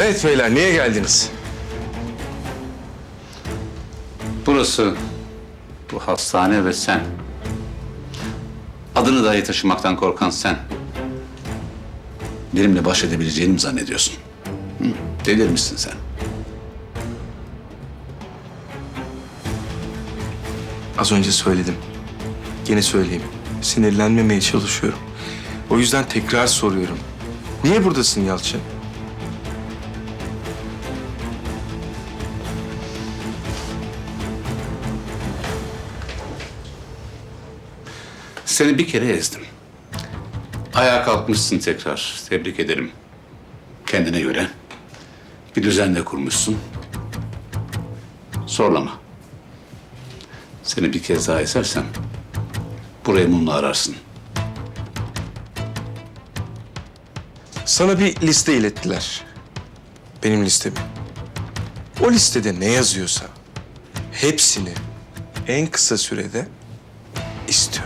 Evet beyler niye geldiniz? Burası, bu hastane ve sen. Adını dahi taşımaktan korkan sen. Benimle baş edebileceğini mi zannediyorsun? Hı? Delirmişsin sen. Az önce söyledim. Gene söyleyeyim. Sinirlenmemeye çalışıyorum. O yüzden tekrar soruyorum. Niye buradasın Yalçın? Seni bir kere ezdim. Ayağa kalkmışsın tekrar. Tebrik ederim. Kendine göre bir düzen de kurmuşsun. Zorlama. Seni bir kez daha ezersem burayı mumla ararsın. Sana bir liste ilettiler. Benim listemi. O listede ne yazıyorsa hepsini en kısa sürede istiyorum.